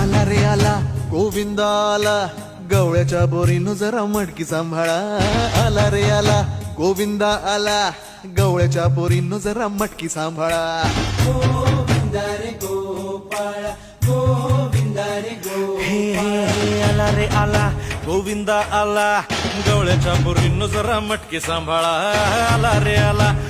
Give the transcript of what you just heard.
आला रे आला गोविंद आला गवळ्याच्या बोरीनं जरा मटकी सांभाळा. आला रे आला गोविंद आला गवळ्याच्या बोरीनं जरा मटकी सांभाळा. हे हे आला रे आला गोविंदा आला गवळ्याच्या बोरीनं जरा मटके सांभाळा. आला रे आला